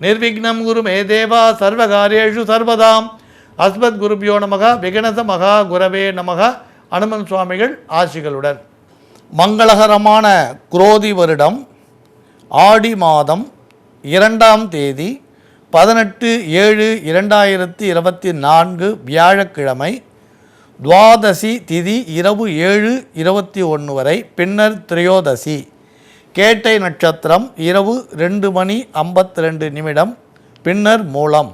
நிர்விக்னம் குரு மே தேவா சர்வகாரியேஷு சர்வதாம். அஸ்மத் குருபியோ நமக விகணச மகா குரவே நமக. அனுமன் சுவாமிகள் ஆசிகளுடன். மங்களகரமான குரோதி வருடம் ஆடி மாதம் இரண்டாம் தேதி பதினெட்டு ஏழு இரண்டாயிரத்தி இருபத்தி நான்கு வியாழக்கிழமை துவாதசி திதி இரவு ஏழு இருபத்தி ஒன்று வரை பின்னர் திரையோதசி. கேட்டை நட்சத்திரம் இரவு ரெண்டு மணி ஐம்பத்தி ரெண்டு நிமிடம் பின்னர் மூலம்.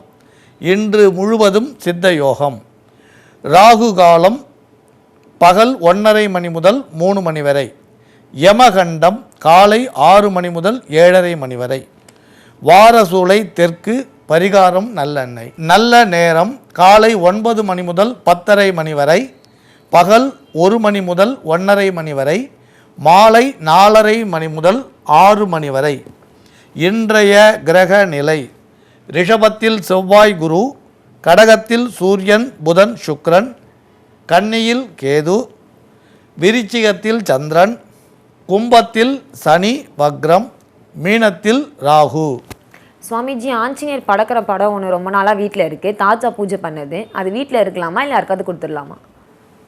இன்று முழுவதும் சித்த யோகம். ராகு காலம் பகல் ஒன்றரை மணி முதல் மூணு மணி வரை. யமகண்டம் காலை ஆறு மணி முதல் ஏழரை மணி வரை. வாரசூளை தெற்கு பரிகாரம் நல்லெண்ணெய் நல்ல நேரம் காலை ஒன்பது மணி முதல் பத்தரை மணி வரை. பகல் ஒரு மணி முதல் ஒன்றரை மணி வரை. மாலை நாலரை மணி முதல் ஆறு மணி வரை. இன்றைய கிரக நிலை. ரிஷபத்தில் செவ்வாய் குரு கடகத்தில் சூரியன் புதன் சுக்கிரன் கன்னியில் கேது விருச்சிகத்தில் சந்திரன் கும்பத்தில் சனி வக்ரம் மீனத்தில் ராகு. சுவாமிஜி ஆஞ்சநேயர் படக்கிற படம் ஒன்று ரொம்ப நாளாக வீட்டில் இருக்குது தாத்தா பூஜை பண்ணது. அது வீட்டில் இருக்கலாமா இல்லை யாருக்காவது கொடுத்துடலாமா?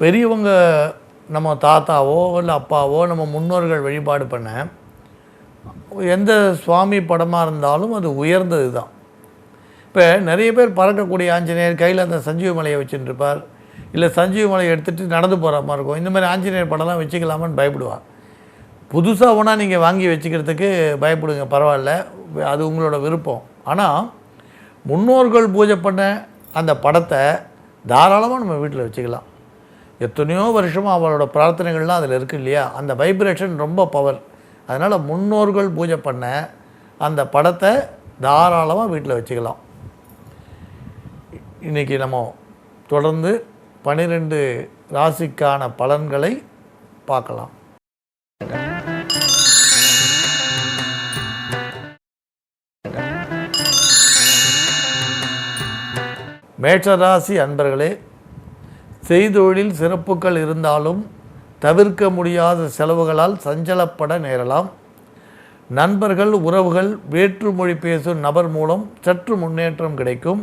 பெரியவங்க நம்ம தாத்தாவோ இல்லை அப்பாவோ நம்ம முன்னோர்கள் வழிபாடு பண்ண எந்த சுவாமி படமாக இருந்தாலும் அது உயர்ந்தது தான். இப்போ நிறைய பேர் பறக்கக்கூடிய ஆஞ்சநேயர் கையில் அந்த சஞ்சீவ மலையை வச்சுட்டுருப்பார் இல்லை சஞ்சீவ மலையை எடுத்துகிட்டு நடந்து போகிற மாதிரி இருக்கும். இந்த மாதிரி ஆஞ்சநேயர் படம்லாம் வச்சுக்கலாமான்னு பயப்படுவார். புதுசாக ஒன்றா நீங்கள் வாங்கி வச்சுக்கிறதுக்கு பயப்படுங்க பரவாயில்ல. அது உங்களோட விருப்பம். ஆனால் முன்னோர்கள் பூஜை பண்ண அந்த படத்தை தாராளமாக நம்ம வீட்டில் வச்சுக்கலாம். எத்தனையோ வருஷமாக அவளோட பிரார்த்தனைகள்லாம் அதில் இருக்கு இல்லையா? அந்த வைப்ரேஷன் ரொம்ப பவர் அதனால் முன்னோர்கள் பூஜை பண்ண அந்த படத்தை தாராளமாக வீட்டில் வச்சுக்கலாம். இன்றைக்கி நம்ம தொடர்ந்து பன்னிரெண்டு ராசிக்கான பலன்களை பார்க்கலாம். மேஷராசி அன்பர்களே செய்தொழில் சிறப்புகள் இருந்தாலும் தவிர்க்க முடியாத செலவுகளால் சஞ்சலப்பட நேரலாம். நண்பர்கள் உறவுகள் வேற்றுமொழி பேசும் நபர் மூலம் சற்று முன்னேற்றம் கிடைக்கும்.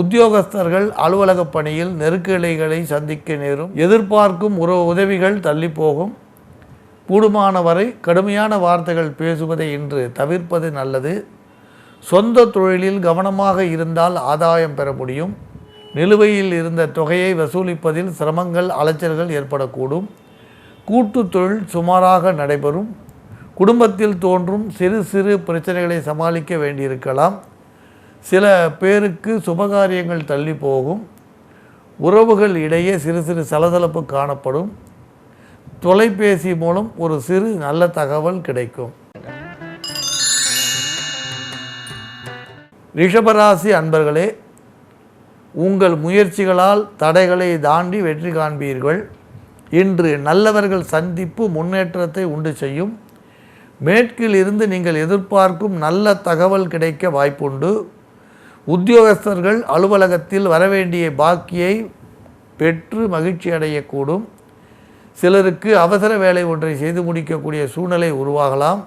உத்தியோகஸ்தர்கள் அலுவலக பணியில் நெருக்கடிகளை சந்திக்க நேரும். எதிர்பார்க்கும் உறவு உதவிகள் தள்ளி போகும் கூடுமான வரை கடுமையான வார்த்தைகள் பேசுவதை இன்று தவிர்ப்பது நல்லது. சொந்த தொழிலில் கவனமாக இருந்தால் ஆதாயம் பெற முடியும். நிலுவையில் இருந்த தொகையை வசூலிப்பதில் சிரமங்கள் அலைச்சல்கள் ஏற்படக்கூடும். கூட்டு தொழில் சுமாராக நடைபெறும். குடும்பத்தில் தோன்றும் சிறு சிறு பிரச்சனைகளை சமாளிக்க வேண்டியிருக்கலாம். சில பேருக்கு சுபகாரியங்கள் தள்ளி போகும். உறவுகள் இடையே சிறு சிறு சலசலப்பு காணப்படும். தொலைபேசி மூலம் ஒரு சிறு நல்ல தகவல் கிடைக்கும். ரிஷபராசி அன்பர்களே உங்கள் முயற்சிகளால் தடைகளை தாண்டி வெற்றி காண்பீர்கள். இன்று நல்லவர்கள் சந்திப்பு முன்னேற்றத்தை உண்டு செய்யும். மேற்கில் இருந்து நீங்கள் எதிர்பார்க்கும் நல்ல தகவல் கிடைக்க வாய்ப்புண்டு. உத்தியோகஸ்தர்கள் அலுவலகத்தில் வரவேண்டிய பாக்கியை பெற்று மகிழ்ச்சி அடையக்கூடும். சிலருக்கு அவசர வேலை ஒன்றை செய்து முடிக்கக்கூடிய சூழ்நிலை உருவாகலாம்.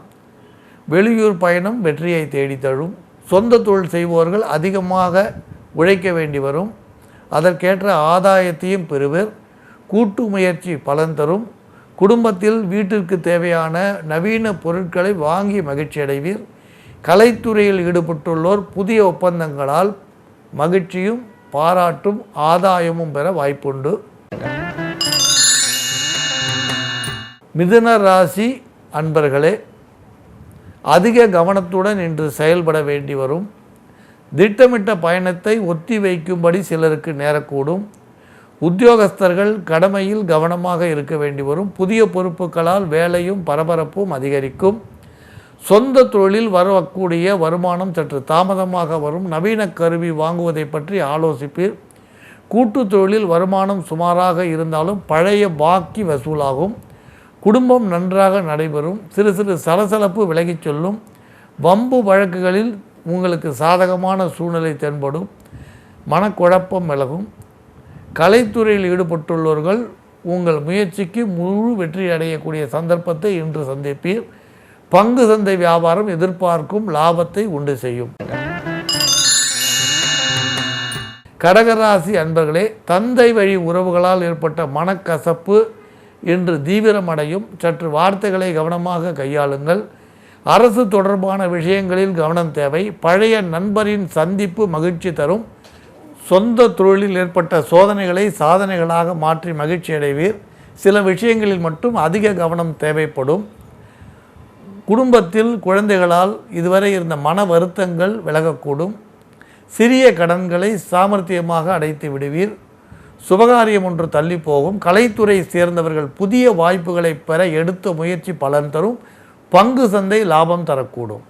வெளியூர் பயணம் வெற்றியை தேடித்தழும் சொந்த தொழில் செய்பவர்கள் அதிகமாக உழைக்க வேண்டி வரும். அதற்கேற்ற ஆதாயத்தையும் பெறுவர். கூட்டு முயற்சி பலன் தரும். குடும்பத்தில் வீட்டிற்கு தேவையான நவீன பொருட்களை வாங்கி மகிழ்ச்சி அடைவீர். கலைத்துறையில் ஈடுபட்டுள்ளோர் புதிய ஒப்பந்தங்களால் மகிழ்ச்சியும் பாராட்டும் ஆதாயமும் பெற வாய்ப்புண்டு. மிதுன ராசி அன்பர்களே அதிக கவனத்துடன் இன்று செயல்பட வேண்டி வரும். திட்டமிட்ட பயணத்தை ஒத்தி வைக்கும்படி சிலருக்கு நேரக்கூடும். உத்தியோகஸ்தர்கள் கடமையில் கவனமாக இருக்க வேண்டி வரும். புதிய பொறுப்புகளால் வேலையும் பரபரப்பும் அதிகரிக்கும். சொந்த தொழிலில் வரக்கூடிய வருமானம் சற்று தாமதமாக வரும். நவீன கருவி வாங்குவதை பற்றி ஆலோசிப்பீர். கூட்டு தொழிலில் வருமானம் சுமாராக இருந்தாலும் பழைய பாக்கி வசூலாகும். குடும்பம் நன்றாக நடைபெறும். சிறு சிறு சலசலப்பு விலகிச் சொல்லும். வம்பு வழக்குகளில் உங்களுக்கு சாதகமான சூழ்நிலை தென்படும். மனக்குழப்பம் விலகும். கலைத்துறையில் ஈடுபட்டுள்ளவர்கள் உங்கள் முயற்சிக்கு முழு வெற்றி அடையக்கூடிய சந்தர்ப்பத்தை இன்று சந்திப்பீர். பங்கு சந்தை வியாபாரம் எதிர்பார்க்கும் லாபத்தை உண்டு செய்யும். கடகராசி அன்பர்களே தந்தை வழி உறவுகளால் ஏற்பட்ட மனக்கசப்பு இன்று தீவிரமடையும். சற்று வார்த்தைகளை கவனமாக கையாளுங்கள். அரசு தொடர்பான விஷயங்களில் கவனம் தேவை. பழைய நண்பரின் சந்திப்பு மகிழ்ச்சி தரும். சொந்த தொழிலில் ஏற்பட்ட சோதனைகளை சாதனைகளாக மாற்றி மகிழ்ச்சி அடைவீர். சில விஷயங்களில் மட்டும் அதிக கவனம் தேவைப்படும். குடும்பத்தில் குழந்தைகளால் இதுவரை இருந்த மன வருத்தங்கள் விலகக்கூடும். சிறிய கடன்களை சாமர்த்தியமாக அடைத்து விடுவீர். சுபகாரியம் ஒன்று தள்ளி போகும் கலைத்துறை சேர்ந்தவர்கள் புதிய வாய்ப்புகளை பெற எடுத்த முயற்சி பலன் தரும். பங்கு சந்தை லாபம் தரக்கூடும்.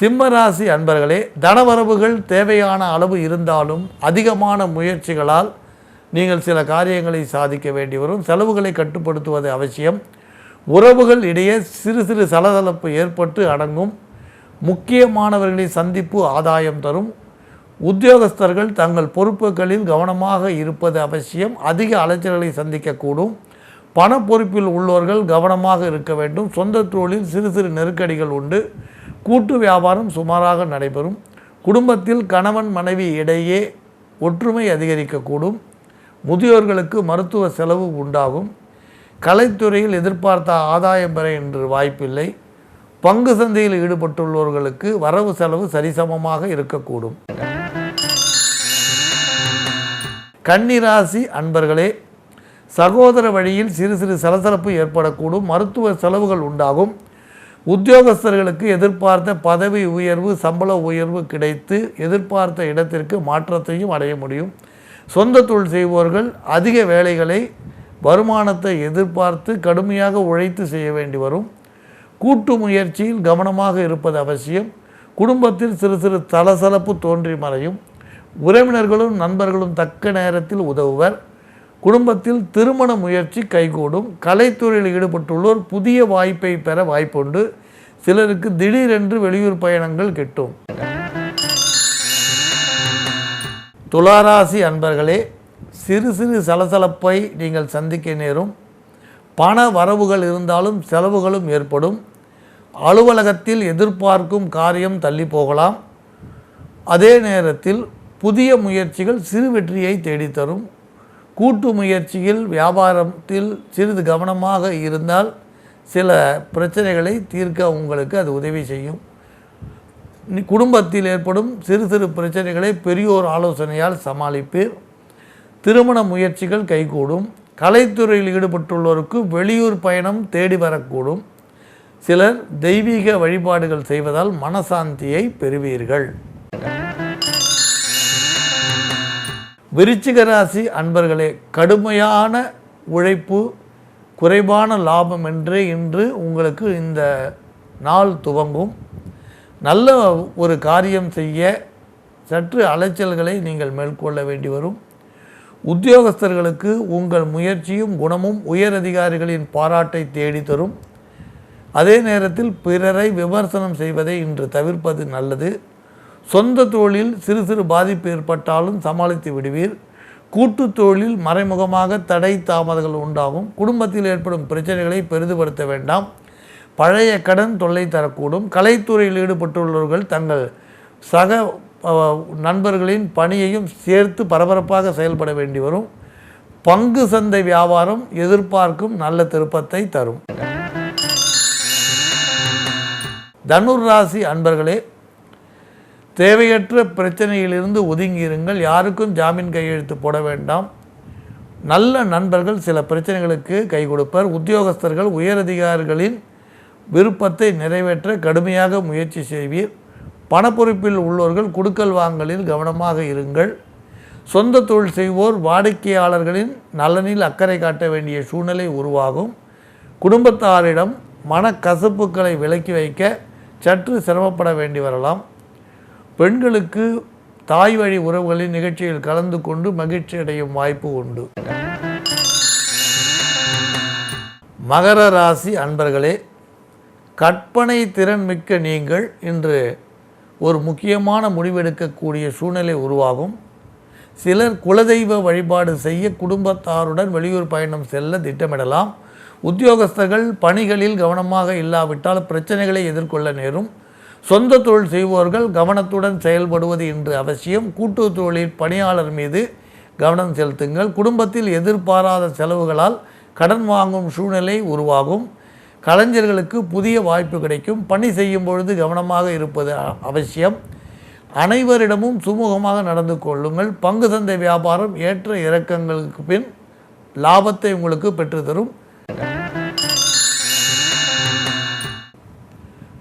சிம்மராசி அன்பர்களே தனவரவுகள் தேவையான அளவு இருந்தாலும் அதிகமான முயற்சிகளால் நீங்கள் சில காரியங்களை சாதிக்க வேண்டி வரும். செலவுகளை கட்டுப்படுத்துவது அவசியம். உறவுகள் இடையே சிறு சிறு சலசலப்பு ஏற்பட்டு அடங்கும். முக்கியமானவர்களின் சந்திப்பு ஆதாயம் தரும். உத்தியோகஸ்தர்கள் தங்கள் பொறுப்புகளில் கவனமாக இருப்பது அவசியம். அதிக அலைச்சல்களை சந்திக்கக்கூடும். பண பொறுப்பில் உள்ளவர்கள் கவனமாக இருக்க வேண்டும். சொந்த தொழிலில் சிறு சிறு நெருக்கடிகள் உண்டு. கூட்டு வியாபாரம் சுமாராக நடைபெறும். குடும்பத்தில் கணவன் மனைவி இடையே ஒற்றுமை அதிகரிக்கக்கூடும். முதியோர்களுக்கு மருத்துவ செலவு உண்டாகும். கலைத்துறையில் எதிர்பார்த்த ஆதாயம் பெற என்று வாய்ப்பில்லை. பங்கு சந்தையில் ஈடுபட்டுள்ளவர்களுக்கு வரவு செலவு சரிசமமாக இருக்கக்கூடும். கன்னிராசி அன்பர்களே சகோதர வழியில் சிறு சிறு சலசலப்பு ஏற்படக்கூடும். மருத்துவ செலவுகள் உண்டாகும். உத்தியோகஸ்தர்களுக்கு எதிர்பார்த்த பதவி உயர்வு சம்பள உயர்வு கிடைத்து எதிர்பார்த்த இடத்திற்கு மாற்றத்தையும் அடைய முடியும். சொந்த தொழில் செய்பவர்கள் அதிக வேலைகளை வருமானத்தை எதிர்பார்த்து கடுமையாக உழைத்து செய்ய வேண்டி வரும். கூட்டு முயற்சியில் கவனமாக இருப்பது அவசியம். குடும்பத்தில் சிறு சிறு தலசலப்பு தோன்றி மறையும். உறவினர்களும் நண்பர்களும் தக்க நேரத்தில் உதவுவர். குடும்பத்தில் திருமண முயற்சி கைகூடும். கலைத்துறையில் ஈடுபட்டுள்ளோர் புதிய வாய்ப்பை பெற வாய்ப்புண்டு. சிலருக்கு திடீரென்று வெளியூர் பயணங்கள் கிட்டும். துளாராசி அன்பர்களே சிறு சிறு சலசலப்பை நீங்கள் சந்திக்க நேரும். பண வரவுகள் இருந்தாலும் செலவுகளும் ஏற்படும். அலுவலகத்தில் எதிர்பார்க்கும் காரியம் தள்ளி போகலாம். அதே நேரத்தில் புதிய முயற்சிகள் சிறு வெற்றியை தேடித்தரும். கூட்டு முயற்சியில் வியாபாரத்தில் சிறிது கவனமாக இருந்தால் சில பிரச்சனைகளை தீர்க்க உங்களுக்கு அது உதவி செய்யும். குடும்பத்தில் ஏற்படும் சிறு சிறு பிரச்சனைகளை பெரியோர் ஆலோசனையால் சமாளிப்பீர். திருமண முயற்சிகள் கைகூடும். கலைத்துறையில் ஈடுபட்டுள்ளோருக்கு வெளியூர் பயணம் தேடி வரக்கூடும். சிலர் தெய்வீக வழிபாடுகள் செய்வதால் மனசாந்தியை பெறுவீர்கள். விருச்சிக ராசி அன்பர்களே கடுமையான உழைப்பு குறைவான லாபம் என்றே இன்று உங்களுக்கு இந்த நாள் துவங்கும். நல்ல ஒரு காரியம் செய்ய சற்று அலைச்சல்களை நீங்கள் மேற்கொள்ள வேண்டி வரும். உத்தியோகஸ்தர்களுக்கு உங்கள் முயற்சியும் குணமும் உயர் அதிகாரிகளின் பாராட்டை தேடி தரும். அதே நேரத்தில் பிறரை விமர்சனம் செய்வதை இன்று தவிர்ப்பது நல்லது. சொந்த தொழிலில் சிறு சிறு பாதிப்பு ஏற்பட்டாலும் சமாளித்து விடுவீர். கூட்டு தொழிலில் மறைமுகமாக தடை தாமதங்கள் உண்டாகும். குடும்பத்தில் ஏற்படும் பிரச்சனைகளை பெரிதுபடுத்த வேண்டாம். பழைய கடன் தொல்லை தரக்கூடும். கலைத்துறையில் ஈடுபட்டுள்ளவர்கள் தங்கள் சக நண்பர்களின் பணியையும் சேர்த்து பரபரப்பாக செயல்பட வேண்டி வரும். பங்கு சந்தை வியாபாரம் எதிர்பார்க்கும் நல்ல திருப்பத்தை தரும். தனுர் ராசி அன்பர்களே தேவையற்ற பிரச்சனையிலிருந்து ஒதுங்கியிருங்கள். யாருக்கும் ஜாமீன் கையெழுத்து போட வேண்டாம். நல்ல நண்பர்கள் சில பிரச்சனைகளுக்கு கை கொடுப்பர். உத்தியோகஸ்தர்கள் உயரதிகாரிகளின் விருப்பத்தை நிறைவேற்ற கடுமையாக முயற்சி செய்வீர். பணப்பொறுப்பில் உள்ளவர்கள் குடுக்கல் வாங்கலில் கவனமாக இருங்கள். சொந்த தொழில் செய்வோர் வாடிக்கையாளர்களின் நலனில் அக்கறை காட்ட வேண்டிய சூழ்நிலை உருவாகும். குடும்பத்தாரிடம் மனக்கசப்புகளை விலக்கி வைக்க சற்று சிரமப்பட வேண்டி வரலாம். பெண்களுக்கு தாய் வழி உறவுகளின் நிகழ்ச்சியில் கலந்து கொண்டு மகிழ்ச்சி அடையும் வாய்ப்பு உண்டு. மகர ராசி அன்பர்களே கற்பனை திறன் மிக்க நீங்கள் இன்று ஒரு முக்கியமான முடிவெடுக்கக்கூடிய சூழ்நிலை உருவாகும். சிலர் குலதெய்வ வழிபாடு செய்ய குடும்பத்தாருடன் வெளியூர் பயணம் செல்ல திட்டமிடலாம். உத்தியோகஸ்தர்கள் பணிகளில் கவனமாக இல்லாவிட்டால் பிரச்சனைகளை எதிர்கொள்ள நேரும். சொந்த தொழில் செய்வோர்கள் கவனத்துடன் செயல்படுவது இன்று அவசியம். கூட்டு தொழில் பணியாளர் மீது கவனம் செலுத்துங்கள். குடும்பத்தில் எதிர்பாராத செலவுகளால் கடன் வாங்கும் சூழ்நிலை உருவாகும். கலைஞர்களுக்கு புதிய வாய்ப்பு கிடைக்கும். பணி செய்யும் பொழுது கவனமாக இருப்பது அவசியம். அனைவரிடமும் சுமூகமாக நடந்து கொள்ளுங்கள். பங்கு சந்தை வியாபாரம் ஏற்ற இறக்கங்களுக்கு பின் லாபத்தை உங்களுக்கு பெற்றுத்தரும்.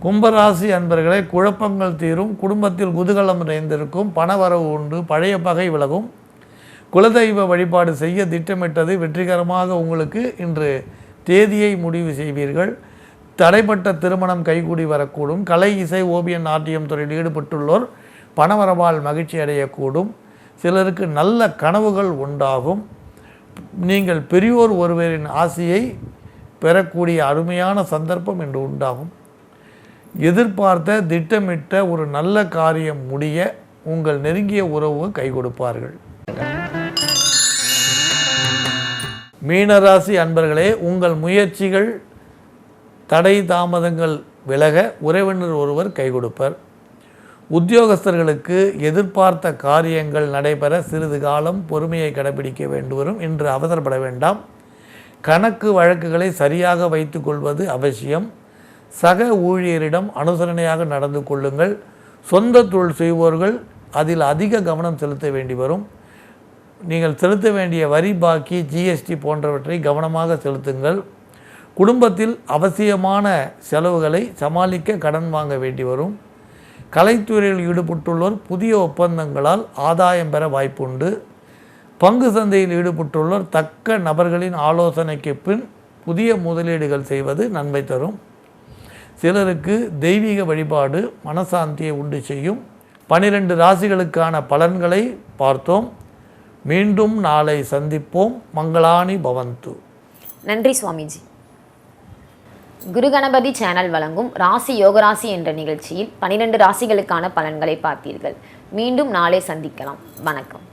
கும்பராசி அன்பர்களே குழப்பங்கள் தீரும் குடும்பத்தில் குதூகலம் நிறைந்திருக்கும் பணவரவு உண்டு பழைய பகை விலகும். குலதெய்வ வழிபாடு செய்ய திட்டமிட்டது வெற்றிகரமாக உங்களுக்கு இன்று தேதியை முடிவு செய்வீர்கள். தடைப்பட்ட திருமணம் கைகூடி வரக்கூடும். கலை இசை ஓவியம் நாட்டியம் துறையில் ஈடுபட்டுள்ளோர் பணவரவால் மகிழ்ச்சி அடையக்கூடும். சிலருக்கு நல்ல கனவுகள் உண்டாகும். நீங்கள் பெரியோர் ஒருவரின் ஆசையை பெறக்கூடிய அருமையான சந்தர்ப்பம் இன்று உண்டாகும். எதிர்பார்த்த திட்டமிட்ட ஒரு நல்ல காரியம் முடிய உங்கள் நெருங்கிய உறவு கை கொடுப்பார்கள். மீனராசி அன்பர்களே உங்கள் முயற்சிகள் தடை தாமதங்கள் விலக உறவினர் ஒருவர் கை கொடுப்பர். உத்தியோகஸ்தர்களுக்கு எதிர்பார்த்த காரியங்கள் நடைபெற சிறிது காலம் பொறுமையை கடைபிடிக்க வேண்டுவரும் இன்று அவசரப்பட வேண்டாம். கணக்கு வழக்குகளை சரியாக வைத்துக்கொள்வது அவசியம். சக ஊழியரிடம் அனுசரணையாக நடந்து கொள்ளுங்கள். சொந்த தொழில் செய்வோர்கள் அதில் அதிக கவனம் செலுத்த வேண்டி வரும். நீங்கள் செலுத்த வேண்டிய வரி பாக்கி ஜிஎஸ்டி போன்றவற்றை கவனமாக செலுத்துங்கள். குடும்பத்தில் அவசியமான செலவுகளை சமாளிக்க கடன் வாங்க வேண்டி வரும். கலைத்துறையில் ஈடுபட்டுள்ளோர் புதிய ஒப்பந்தங்களால் ஆதாயம் பெற வாய்ப்புண்டு. பங்கு சந்தையில் ஈடுபட்டுள்ளோர் தக்க நபர்களின் ஆலோசனைக்கு பின் புதிய முதலீடுகள் செய்வது நன்மை தரும். சிலருக்கு தெய்வீக வழிபாடு மனசாந்தியை உண்டு செய்யும். பனிரெண்டு ராசிகளுக்கான பலன்களை பார்த்தோம். மீண்டும் நாளை சந்திப்போம். மங்களானி பவந்து. நன்றி சுவாமிஜி. குரு கணபதி சேனல் வழங்கும் ராசி யோகராசி என்ற நிகழ்ச்சியில் பனிரெண்டு ராசிகளுக்கான பலன்களை பார்த்தீர்கள். மீண்டும் நாளை சந்திக்கலாம். வணக்கம்.